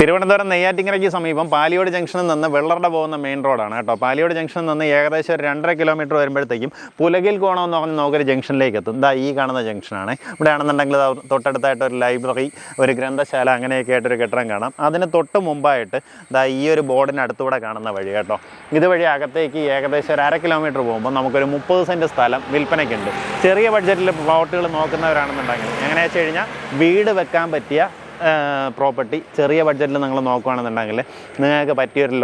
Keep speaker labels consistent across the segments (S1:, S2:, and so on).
S1: തിരുവനന്തപുരം നെയ്യാറ്റിങ്ങരയ്ക്ക് സമീപം പാലിയോട് ജംഗ്ഷനിൽ നിന്ന് വെള്ളറട പോകുന്ന മെയിൻ റോഡാണ് കേട്ടോ. പാലിയോട് ജംഗ്ഷനിൽ നിന്ന് ഏകദേശം ഒരു രണ്ടര കിലോമീറ്റർ വരുമ്പോഴത്തേക്കും പുലകിൽ കോണം എന്ന് പറഞ്ഞ നോക്കൊരു ജംഗ്ഷനിലേക്ക് എത്തും. ഇതാ ഈ കാണുന്ന ജംഗ്ഷനാണ്. ഇവിടെ ആണെന്നുണ്ടെങ്കിൽ തൊട്ടടുത്തായിട്ട് ഒരു ലൈബ്രറി ഒരു ഗ്രന്ഥശാല അങ്ങനെയൊക്കെ ആയിട്ടൊരു കെട്ടിടം കാണാം. അതിന് തൊട്ട് മുമ്പായിട്ട് ഇതാ ഈ ഒരു ബോർഡിന് അടുത്തൂടെ കാണുന്ന വഴി കേട്ടോ. ഇതുവഴി അകത്തേക്ക് ഏകദേശം ഒരു അര കിലോമീറ്റർ പോകുമ്പോൾ നമുക്കൊരു മുപ്പത് സെന്റ് സ്ഥലം വിൽപ്പനയ്ക്കുണ്ട്. ചെറിയ ബഡ്ജറ്റിൽ പ്ലോട്ടുകൾ നോക്കുന്നവരാണെന്നുണ്ടെങ്കിൽ എങ്ങനെയാ വെച്ച് കഴിഞ്ഞാൽ വീട് വെക്കാൻ പറ്റിയ പ്രോപ്പർട്ടി ചെറിയ ബഡ്ജറ്റിൽ നിങ്ങൾ നോക്കുകയാണെന്നുണ്ടെങ്കിൽ നിങ്ങൾക്ക് പറ്റിയൊരു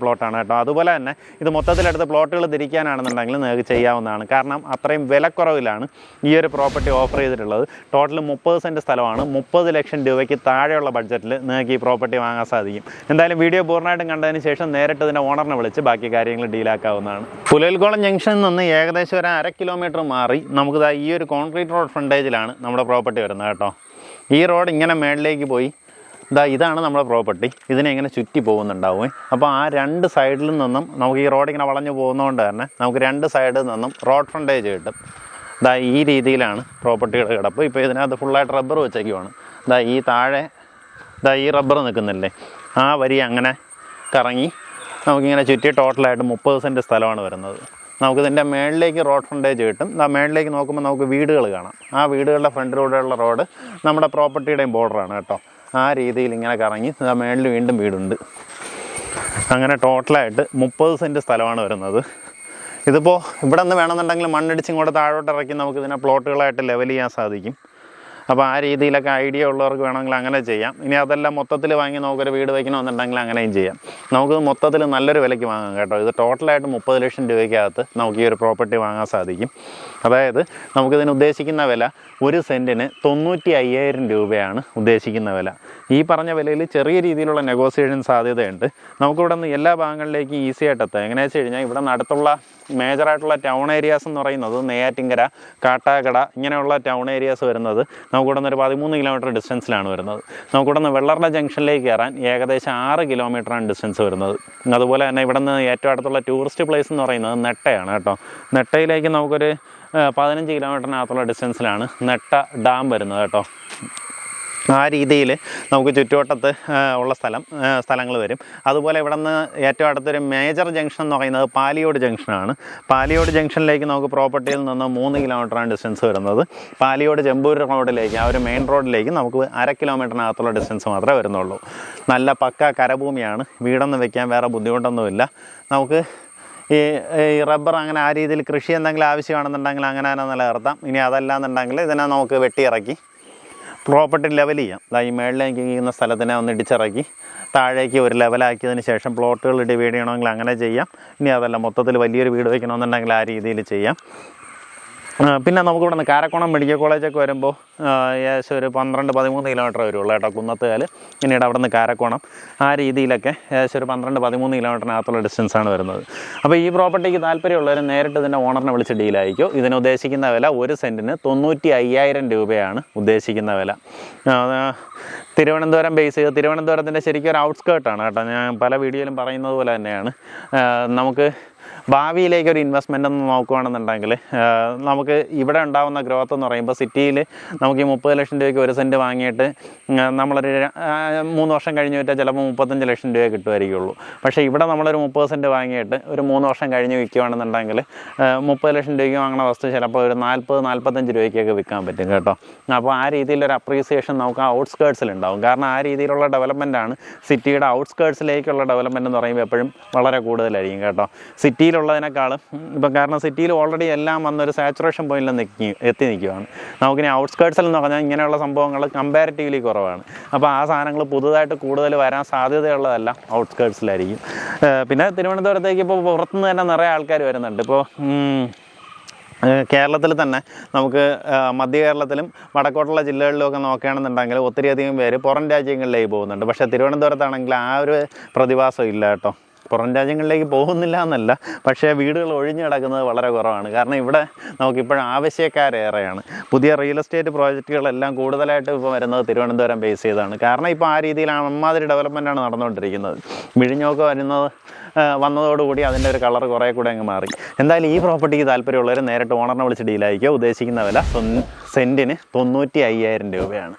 S1: പ്ലോട്ടാണ് കേട്ടോ. അതുപോലെ തന്നെ ഇത് മൊത്തത്തിലെടുത്ത് പ്ലോട്ടുകൾ തിരിക്കാനാണെന്നുണ്ടെങ്കിൽ നിങ്ങൾക്ക് ചെയ്യാവുന്നതാണ്. കാരണം അത്രയും വിലക്കുറവിലാണ് ഈ ഒരു പ്രോപ്പർട്ടി ഓഫർ ചെയ്തിട്ടുള്ളത്. ടോട്ടൽ മുപ്പത് സെന്റ് സ്ഥലമാണ്. മുപ്പത് ലക്ഷം രൂപയ്ക്ക് താഴെയുള്ള ബഡ്ജറ്റിൽ നിങ്ങൾക്ക് ഈ പ്രോപ്പർട്ടി വാങ്ങാൻ സാധിക്കും. എന്തായാലും വീഡിയോ പൂർണമായിട്ടും കണ്ടതിന് ശേഷം നേരിട്ട് ഇതിന്റെ ഓണറിനെ വിളിച്ച് ബാക്കി കാര്യങ്ങൾ ഡീലാക്കാവുന്നതാണ് പുലൽകോളം ജംഗ്ഷനിൽ നിന്ന് ഏകദേശം ഒരു അര കിലോമീറ്റർ മാറി. നമുക്ക് ഈ ഒരു കോൺക്രീറ്റ് റോഡ് ഫ്രണ്ടേജിലാണ് നമ്മുടെ പ്രോപ്പർട്ടി വരുന്നത് കേട്ടോ. ഈ റോഡ് ഇങ്ങനെ മേളിലേക്ക് പോയി. ഇതാ ഇതാണ് നമ്മുടെ പ്രോപ്പർട്ടി. ഇതിനെ ഇങ്ങനെ ചുറ്റി പോകുന്നുണ്ടാവും. അപ്പോൾ ആ രണ്ട് സൈഡിൽ നിന്നും നമുക്ക് ഈ റോഡ് ഇങ്ങനെ വളഞ്ഞു പോകുന്നതുകൊണ്ട് തന്നെ നമുക്ക് രണ്ട് സൈഡിൽ നിന്നും റോഡ് ഫ്രണ്ടേജ് കിട്ടും. ഇതാ ഈ രീതിയിലാണ് പ്രോപ്പർട്ടിയുടെ കിടപ്പ്. ഇപ്പോൾ ഇതിനകത്ത് ഫുള്ളായിട്ട് റബ്ബർ വെച്ചേക്കുവാണ്. ഇതാ ഈ താഴെ ഇതാ ഈ റബ്ബർ നിൽക്കുന്നില്ലേ? ആ വരി അങ്ങനെ കറങ്ങി നമുക്കിങ്ങനെ ചുറ്റി ടോട്ടലായിട്ട് മുപ്പത് സെന്റ് സ്ഥലമാണ് വരുന്നത്. നമുക്കിതിന്റെ മേളിലേക്ക് റോഡ് ഫ്രണ്ടേജ് കിട്ടും. ആ മേളിലേക്ക് നോക്കുമ്പോൾ നമുക്ക് വീടുകൾ കാണാം. ആ വീടുകളുടെ ഫ്രണ്ടിലൂടെയുള്ള റോഡ് നമ്മുടെ പ്രോപ്പർട്ടിയുടെയും ബോർഡറാണ് കേട്ടോ. ആ രീതിയിൽ ഇങ്ങനെ കറങ്ങി ആ മേളിൽ വീണ്ടും വീടുണ്ട്. അങ്ങനെ ടോട്ടലായിട്ട് മുപ്പത് സെന്റ് സ്ഥലമാണ് വരുന്നത്. ഇതിപ്പോൾ ഇവിടെ നിന്ന് വേണമെന്നുണ്ടെങ്കിൽ മണ്ണിടിച്ച് ഇങ്ങോട്ട് താഴോട്ട് ഇറക്കി നമുക്ക് ഇതിനെ പ്ലോട്ടുകളായിട്ട് ലെവൽ ചെയ്യാൻ സാധിക്കും. അപ്പോൾ ആ രീതിയിലൊക്കെ ഐഡിയ ഉള്ളവർക്ക് വേണമെങ്കിൽ അങ്ങനെ ചെയ്യാം. ഇനി അതെല്ലാം മൊത്തത്തിൽ വാങ്ങി നമുക്കൊരു വീട് വയ്ക്കണമെന്നുണ്ടെങ്കിൽ അങ്ങനെയും ചെയ്യാം. നമുക്ക് മൊത്തത്തിൽ നല്ലൊരു വിലയ്ക്ക് വാങ്ങാം കേട്ടോ. ഇത് ടോട്ടലായിട്ട് മുപ്പത് ലക്ഷം രൂപയ്ക്കകത്ത് നമുക്ക് ഈ ഒരു പ്രോപ്പർട്ടി വാങ്ങാൻ സാധിക്കും. അതായത് നമുക്കിതിന് ഉദ്ദേശിക്കുന്ന വില ഒരു സെന്റിന് തൊണ്ണൂറ്റി അയ്യായിരം രൂപയാണ് ഉദ്ദേശിക്കുന്ന വില. ഈ പറഞ്ഞ വിലയിൽ ചെറിയ രീതിയിലുള്ള നെഗോസിയേഷൻ സാധ്യതയുണ്ട്. നമുക്കിവിടെ നിന്ന് എല്ലാ ഭാഗങ്ങളിലേക്കും ഈസി ആയിട്ട് എത്താം എങ്ങനെയാണെന്ന് വെച്ച് കഴിഞ്ഞാൽ ഇവിടെ നടത്തുള്ള മേജറായിട്ടുള്ള ടൗൺ ഏരിയാസ് എന്ന് പറയുന്നത് നെയ്യാറ്റിങ്കര കാട്ടാക്കട ഇങ്ങനെയുള്ള ടൗൺ ഏരിയാസ് വരുന്നത് നമുക്കിവിടെ നിന്ന് ഒരു പതിമൂന്ന് കിലോമീറ്റർ ഡിസ്റ്റൻസിലാണ് വരുന്നത്. നമുക്കിവിടെ നിന്ന് വെള്ളറട ജംഗ്ഷനിലേക്ക് കയറാൻ ഏകദേശം ആറ് കിലോമീറ്ററാണ് ഡിസ്റ്റൻസ് വരുന്നത്. അതുപോലെ തന്നെ ഇവിടെ നിന്ന് ഏറ്റവും അടുത്തുള്ള ടൂറിസ്റ്റ് പ്ലേസ് എന്ന് പറയുന്നത് നെട്ടയാണ് കേട്ടോ. നെട്ടയിലേക്ക് നമുക്കൊരു പതിനഞ്ച് കിലോമീറ്ററിനകത്തുള്ള ഡിസ്റ്റൻസിലാണ് നെട്ട ഡാം വരുന്നത് കേട്ടോ. ആ രീതിയിൽ നമുക്ക് ചുറ്റുവട്ടത്ത് ഉള്ള സ്ഥലം സ്ഥലങ്ങൾ വരും. അതുപോലെ ഇവിടെ നിന്ന് ഏറ്റവും അടുത്തൊരു മേജർ ജംഗ്ഷൻ എന്ന് പറയുന്നത് പാലിയോട് ജംഗ്ഷനാണ് പാലിയോട് ജംഗ്ഷനിലേക്ക് നമുക്ക് പ്രോപ്പർട്ടിയിൽ നിന്ന് മൂന്ന് കിലോമീറ്ററാണ് ഡിസ്റ്റൻസ് വരുന്നത്. പാലിയോട് ചെമ്പൂർ റോഡിലേക്ക് ആ ഒരു മെയിൻ റോഡിലേക്ക് നമുക്ക് അര കിലോമീറ്ററിനകത്തുള്ള ഡിസ്റ്റൻസ് മാത്രമേ വരുന്നുള്ളൂ. നല്ല പക്ക കരഭൂമിയാണ്. വീടൊന്നും വെക്കാൻ വേറെ ബുദ്ധിമുട്ടൊന്നുമില്ല. നമുക്ക് ഈ ഈ റബ്ബർ അങ്ങനെ ആ രീതിയിൽ കൃഷി എന്തെങ്കിലും ആവശ്യമാണെന്നുണ്ടെങ്കിൽ അങ്ങനെ നിലനിർത്താം. ഇനി അതല്ല എന്നുണ്ടെങ്കിൽ ഇതിനെ നമുക്ക് വെട്ടിയിറക്കി പ്രോപ്പർട്ടി ലെവൽ ചെയ്യാം. അതായത് ഈ മേളിലേക്ക് ഇരിക്കുന്ന സ്ഥലത്തിനെ ഒന്ന് ഇടിച്ചിറക്കി താഴേക്ക് ഒരു ലെവലാക്കിയതിന് ശേഷം പ്ലോട്ടുകൾ ഡിവൈഡ് ചെയ്യണമെങ്കിൽ അങ്ങനെ ചെയ്യാം. ഇനി അതല്ല മൊത്തത്തിൽ വലിയൊരു വീട് വയ്ക്കണമെന്നുണ്ടെങ്കിൽ ആ രീതിയിൽ ചെയ്യാം. പിന്നെ നമുക്ക് ഇവിടെ നിന്ന് കാരക്കോണം മെഡിക്കൽ കോളേജൊക്കെ വരുമ്പോൾ ഏകദേശം ഒരു പന്ത്രണ്ട് പതിമൂന്ന് കിലോമീറ്റർ വരുള്ളൂ കേട്ടോ കുന്നത്തുകാൽ പിന്നീട് അവിടെ നിന്ന് കാരക്കോണം. ആ രീതിയിലൊക്കെ ഏകദേശം ഒരു പന്ത്രണ്ട് പതിമൂന്ന് കിലോമീറ്ററിനകത്തുള്ള ഡിസ്റ്റൻസാണ് വരുന്നത്. അപ്പോൾ ഈ പ്രോപ്പർട്ടിക്ക് താല്പര്യമുള്ളവർ നേരിട്ട് ഇതിന്റെ ഓണറിനെ വിളിച്ച് ഡീലായിരിക്കും ഇതിന് ഉദ്ദേശിക്കുന്ന വില ഒരു സെന്റിന് തൊണ്ണൂറ്റി അയ്യായിരം രൂപയാണ് ഉദ്ദേശിക്കുന്ന വില. തിരുവനന്തപുരം ബേസ് ചെയ്ത് തിരുവനന്തപുരത്തിന്റെ ശരിക്കും ഒരു ഔട്ട്സ്കേർട്ടാണ് കേട്ടോ. ഞാൻ പല വീഡിയോയിലും പറയുന്നത് പോലെ തന്നെയാണ്. നമുക്ക് ഭാവിയിലേക്ക് ഒരു ഇൻവെസ്റ്റ്മെന്റ് എന്ന് നോക്കുകയാണെന്നുണ്ടെങ്കിൽ നമുക്ക് ഇവിടെ ഉണ്ടാകുന്ന ഗ്രോത്ത് എന്ന് പറയുമ്പോൾ സിറ്റിയിൽ നമുക്ക് ഈ മുപ്പത് ലക്ഷം രൂപയ്ക്ക് ഒരു സെന്റ് വാങ്ങിയിട്ട് നമ്മളൊരു മൂന്ന് വർഷം കഴിഞ്ഞ് വിറ്റാൽ ചിലപ്പോൾ മുപ്പത്തഞ്ച് ലക്ഷം രൂപ കിട്ടുമായിരിക്കുള്ളൂ. പക്ഷേ ഇവിടെ നമ്മളൊരു മുപ്പത് സെന്റ് വാങ്ങിയിട്ട് ഒരു മൂന്ന് വർഷം കഴിഞ്ഞ് വിൽക്കുകയാണെന്നുണ്ടെങ്കിൽ മുപ്പത് ലക്ഷം രൂപയ്ക്ക് വാങ്ങുന്ന വസ്തു ചിലപ്പോൾ ഒരു നാൽപ്പത് നാൽപ്പത്തഞ്ച് രൂപയ്ക്കൊക്കെ വിൽക്കാൻ പറ്റും കേട്ടോ. അപ്പോൾ ആ രീതിയിലൊരു അപ്രീസിയേഷൻ നമുക്ക് ആ ഔട്ട്സ്കേർട്സിലുണ്ടാവും കാരണം ആ രീതിയിലുള്ള ഡെവലപ്മെന്റാണ് സിറ്റിയുടെ ഔട്ട്സ്കേർട്സിലേക്കുള്ള ഡെവലപ്മെന്റ് എന്ന് പറയുമ്പോൾ എപ്പോഴും വളരെ കൂടുതലായിരിക്കും കേട്ടോ. സിറ്റിയിലുള്ളതിനേക്കാളും ഇപ്പം കാരണം സിറ്റിയിൽ ഓൾറെഡി എല്ലാം വന്നൊരു സാച്ചുറേഷൻ പോയിന്റിൽ നിൽക്കി എത്തി നിൽക്കുകയാണ് നമുക്കിനി ഔട്ട്സ്കേർട്സിൽ എന്ന് പറഞ്ഞാൽ ഇങ്ങനെയുള്ള സംഭവങ്ങൾ കമ്പാരിറ്റീവ്ലി കുറവാണ്. അപ്പോൾ ആ സാധനങ്ങൾ പുതുതായിട്ട് കൂടുതൽ വരാൻ സാധ്യതയുള്ളതല്ല ഔട്ട്സ്കേർട്സിലായിരിക്കും പിന്നെ തിരുവനന്തപുരത്തേക്ക് ഇപ്പോൾ പുറത്തുനിന്ന് തന്നെ നിറയെ ആൾക്കാർ വരുന്നുണ്ട്. ഇപ്പോൾ കേരളത്തിൽ തന്നെ നമുക്ക് മധ്യ കേരളത്തിലും വടക്കോട്ടുള്ള ജില്ലകളിലുമൊക്കെ നോക്കുകയാണെന്നുണ്ടെങ്കിൽ ഒത്തിരിയധികം പേര് പുറം രാജ്യങ്ങളിലേക്ക് പോകുന്നുണ്ട്. പക്ഷേ തിരുവനന്തപുരത്താണെങ്കിൽ ആ ഒരു പ്രതിഭാസം ഇല്ല കേട്ടോ. പുറം രാജ്യങ്ങളിലേക്ക് പോകുന്നില്ല എന്നല്ല. പക്ഷേ വീടുകൾ ഒഴിഞ്ഞു കിടക്കുന്നത് വളരെ കുറവാണ്. കാരണം ഇവിടെ നമുക്കിപ്പോഴും ആവശ്യക്കാരേറെയാണ്. പുതിയ റിയൽ എസ്റ്റേറ്റ് പ്രോജക്റ്റുകളെല്ലാം കൂടുതലായിട്ട് ഇപ്പോൾ വരുന്നത് തിരുവനന്തപുരം ബേസ് ചെയ്താണ് കാരണം ഇപ്പോൾ ആ രീതിയിലാണ് അമ്മാതിരി ഡെവലപ്മെന്റാണ് നടന്നുകൊണ്ടിരിക്കുന്നത്. വിഴിഞ്ഞൊക്കെ വരുന്നത് വന്നതോടുകൂടി അതിന്റെ ഒരു കളർ കുറേ കൂടെ അങ്ങ് മാറി. എന്തായാലും ഈ പ്രോപ്പർട്ടിക്ക് താല്പര്യമുള്ളവർ നേരിട്ട് ഓണറിനെ വിളിച്ച് ഡീലായിരിക്കുക ഉദ്ദേശിക്കുന്ന വില സെന്റിന് തൊണ്ണൂറ്റി അയ്യായിരം രൂപയാണ്.